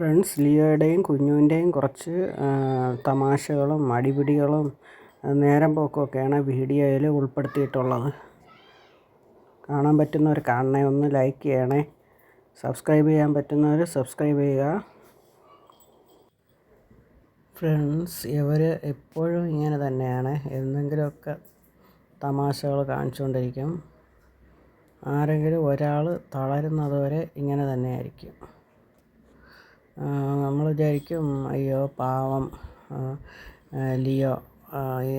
Friends ലിയോയുടെയും കുഞ്ഞുവിന്റെയും കുറച്ച് തമാശകളും അടിപിടികളും നേരം പോക്കുമൊക്കെയാണ് വീഡിയോയിൽ ഉൾപ്പെടുത്തിയിട്ടുള്ളത്. കാണാൻ പറ്റുന്നവർ കാണണേ ഒന്ന് ലൈക്ക് ചെയ്യണേ. സബ്സ്ക്രൈബ് ചെയ്യാൻ പറ്റുന്നവർ സബ്സ്ക്രൈബ് ചെയ്യുക. ഫ്രണ്ട്സ് ഇവർ എപ്പോഴും ഇങ്ങനെ തന്നെയാണ്. എന്തെങ്കിലുമൊക്കെ തമാശകൾ കാണിച്ചുകൊണ്ടിരിക്കും. ആരെങ്കിലും ഒരാൾ തളരുന്നതുവരെ ഇങ്ങനെ തന്നെയായിരിക്കും. നമ്മൾ വിചാരിക്കും അയ്യോ പാവം ലിയോ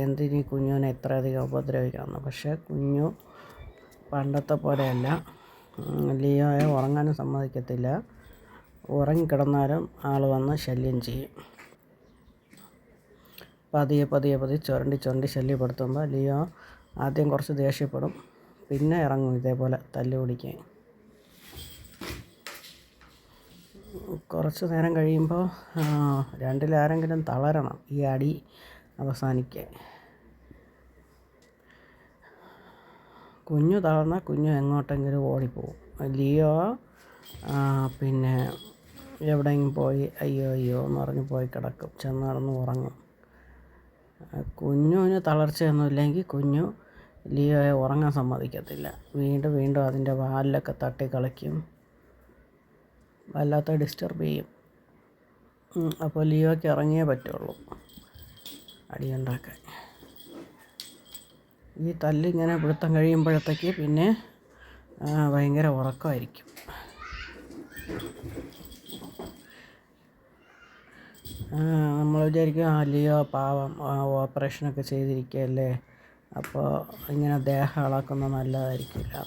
എന്തിനി കുഞ്ഞുവിനെ ഇത്രയധികം ഉപദ്രവിക്കാമെന്ന് പക്ഷേ കുഞ്ഞു പണ്ടത്തെ പോലെയല്ല. ലിയോയെ ഉറങ്ങാനും സമ്മതിക്കത്തില്ല. ഉറങ്ങിക്കിടന്നാലും ആൾ വന്ന് ശല്യം ചെയ്യും. പതിയെ പതിയെ പതിയെ ചുരണ്ടി ചുരണ്ടി ശല്യപ്പെടുത്തുമ്പോൾ ലിയോ ആദ്യം കുറച്ച് ദേഷ്യപ്പെടും പിന്നെ ഇറങ്ങും ഇതേപോലെ തല്ലു കുറച്ച് നേരം കഴിയുമ്പോൾ രണ്ടിലാരെങ്കിലും തളരണം ഈ അടി അവസാനിക്കാൻ. കുഞ്ഞു തളർന്നാൽ കുഞ്ഞു എങ്ങോട്ടെങ്കിലും ഓടിപ്പോവും ലിയോ പിന്നെ എവിടെയെങ്കിലും പോയി അയ്യോ അയ്യോ എന്ന് പറഞ്ഞ് പോയി കിടക്കും. ചെന്ന് നടന്ന് ഉറങ്ങും. കുഞ്ഞുവിന് തളർച്ചയൊന്നുമില്ലെങ്കിൽ കുഞ്ഞു ലിയോയെ ഉറങ്ങാൻ സമ്മതിക്കത്തില്ല. വീണ്ടും വീണ്ടും അതിന്റെ വാലിലൊക്കെ തട്ടി കളിക്കും. വല്ലാത്ത ഡിസ്റ്റർബ് ചെയ്യും. അപ്പോൾ ലീവൊക്കെ ഇറങ്ങിയേ പറ്റുള്ളൂ. അടിയുണ്ടാക്കാൻ. ഈ തല്ലിങ്ങനെ പിടുത്തം കഴിയുമ്പോഴത്തേക്ക് പിന്നെ ഭയങ്കര ഉറക്കമായിരിക്കും. നമ്മൾ വിചാരിക്കും ലിയോ പാവം ഓപ്പറേഷനൊക്കെ ചെയ്തിരിക്കുകയല്ലേ? അപ്പോൾ ഇങ്ങനെ ദേഹം ഇളക്കുന്നത് നല്ലതായിരിക്കില്ല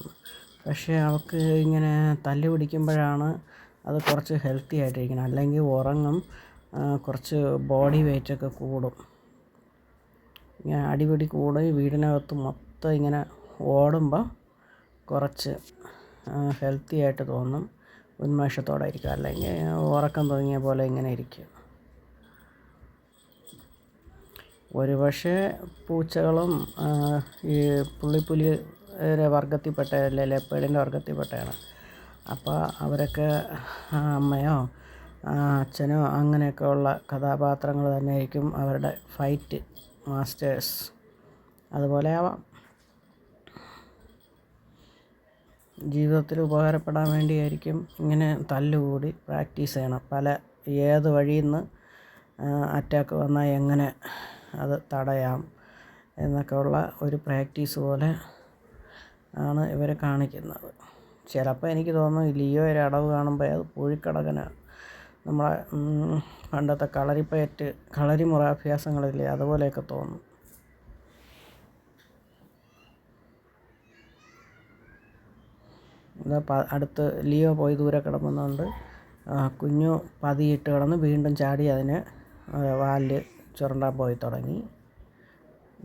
പക്ഷേ അവൾക്ക് ഇങ്ങനെ തല്ലു പിടിക്കുമ്പോഴാണ് അത് കുറച്ച് ഹെൽത്തി ആയിട്ടിരിക്കണം. അല്ലെങ്കിൽ ഉറങ്ങും കുറച്ച് ബോഡി വെയ്റ്റൊക്കെ കൂടും. ഇങ്ങനെ അടിപിടി കൂടി. വീടിനകത്ത് മൊത്തം ഇങ്ങനെ ഓടുമ്പോൾ കുറച്ച് ഹെൽത്തി ആയിട്ട് തോന്നും. ഉന്മേഷത്തോടെ ഇരിക്കുക അല്ലെങ്കിൽ ഉറക്കം തുടങ്ങിയ പോലെ ഇങ്ങനെ ഇരിക്കും. ഒരുപക്ഷെ പൂച്ചകളും ഈ പുള്ളിപ്പുലി വർഗത്തിൽപ്പെട്ട അല്ലെ ലെപ്പേഡിന്റെ വർഗത്തിൽപ്പെട്ടതാണ് അപ്പോൾ അവരൊക്കെ അമ്മയോ അച്ഛനോ അങ്ങനെയൊക്കെ ഉള്ള കഥാപാത്രങ്ങൾ തന്നെയായിരിക്കും അവരുടെ ഫൈറ്റ് മാസ്റ്റേഴ്സ് അതുപോലെ ആവാം. ജീവിതത്തിൽ ഉപകാരപ്പെടാൻ വേണ്ടിയായിരിക്കും ഇങ്ങനെ തല്ലുകൂടി പ്രാക്ടീസ് ചെയ്യണം. പല ഏത് വഴിയിൽ നിന്ന് അറ്റാക്ക് വന്നാൽ എങ്ങനെ അത് തടയാം എന്നൊക്കെയുള്ള ഒരു പ്രാക്ടീസ് പോലെ ആണ് ഇവരെ കാണിക്കുന്നത്. ചിലപ്പോൾ എനിക്ക് തോന്നുന്നു ലിയോ ഒരു അടവ് കാണുമ്പോൾ അത് പൂഴിക്കടകനാണ് നമ്മളെ പണ്ടത്തെ കളരിപ്പയറ്റ് കളരിമുറ അഭ്യാസങ്ങളില്ലേ അതുപോലെയൊക്കെ തോന്നും. അടുത്ത് ലിയോ പോയി ദൂരെ കിടക്കുന്നുണ്ട്. കുഞ്ഞു പതിയിട്ട് കിടന്ന് വീണ്ടും ചാടി അതിന് വാൽ ചുരണ്ടാൻ പോയി തുടങ്ങി.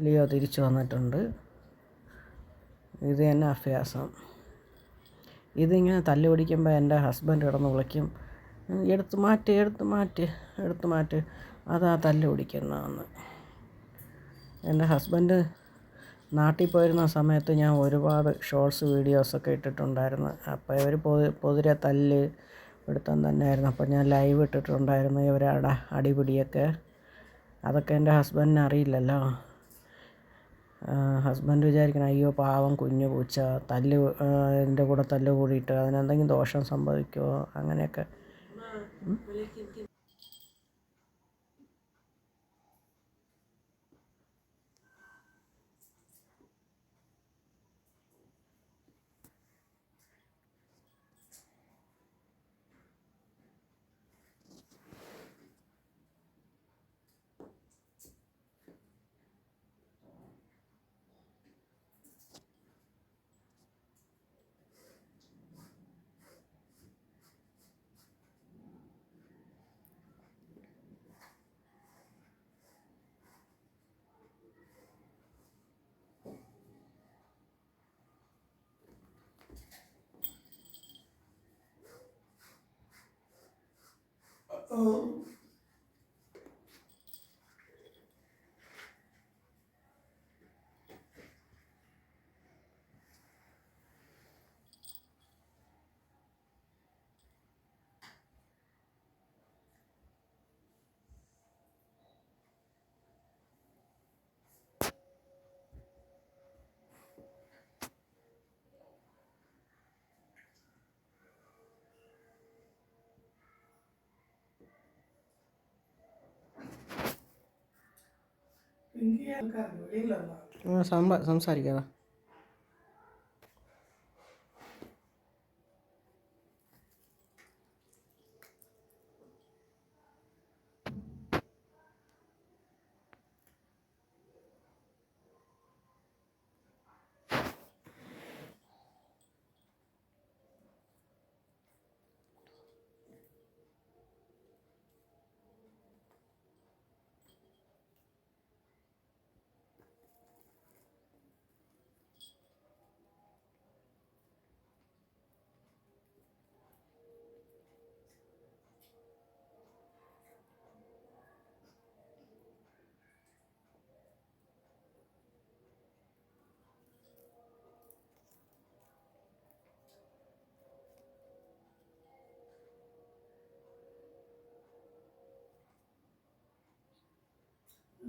ലിയോ തിരിച്ചു വന്നിട്ടുണ്ട്. ഇത് തന്നെ അഭ്യാസം. ഇതിങ്ങനെ തല്ല് പിടിക്കുമ്പോൾ എന്റെ ഹസ്ബൻഡ് കിടന്ന് വിളിക്കും എടുത്തു മാറ്റ് എടുത്തു മാറ്റ് എടുത്തു മാറ്റ്. അതാ തല്ല് പിടിക്കുന്നതെന്ന്. എന്റെ ഹസ്ബൻഡ് നാട്ടിൽ പോയിരുന്ന സമയത്ത് ഞാൻ ഒരുപാട് ഷോർട്സ് വീഡിയോസൊക്കെ ഇട്ടിട്ടുണ്ടായിരുന്നു. അപ്പോൾ ഇവർ പൊതു പൊതുരെ തല്ല് പിടുത്തം തന്നെയായിരുന്നു. അപ്പോൾ ഞാൻ ലൈവ് ഇട്ടിട്ടുണ്ടായിരുന്നു ഇവരുടെ അടിപിടിയൊക്കെ. അതൊക്കെ എന്റെ ഹസ്ബൻഡിന് അറിയില്ലല്ലോ. ഹസ്ബൻഡ് വിചാരിക്കണം അയ്യോ പാവം കുഞ്ഞു പൂച്ച തല്ല് എന്റെ കൂടെ തല്ല് കൂടിയിട്ട് അതിനെന്തെങ്കിലും ദോഷം സംഭവിക്കുമോ അങ്ങനെയൊക്കെ. 嗯。ആ,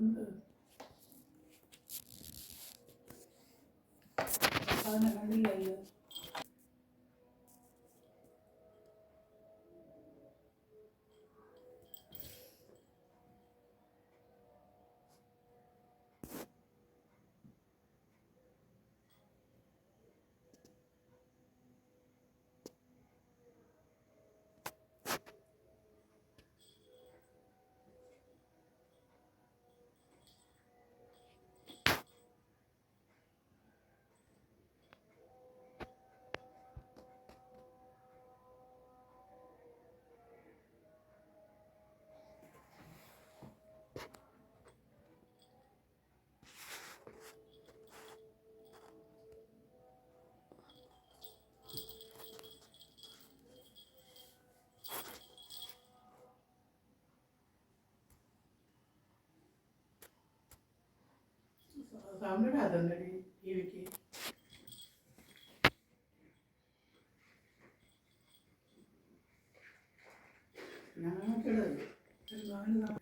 സംഭ- സംസാരിക്കാതാ സൗണ്ട് ഇടാതുണ്ട് ടി വിക്ക് ഞങ്ങൾക്കിടത് ഒരു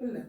Öyle.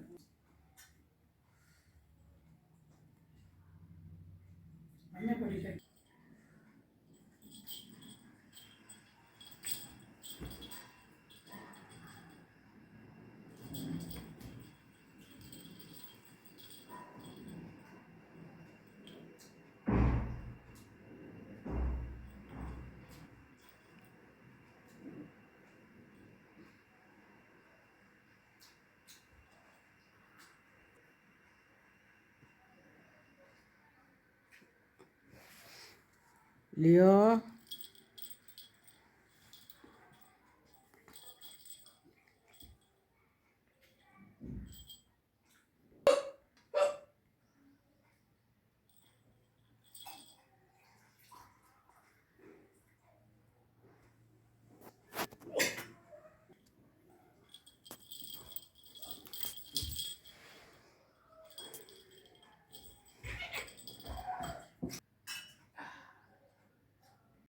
ലിയോ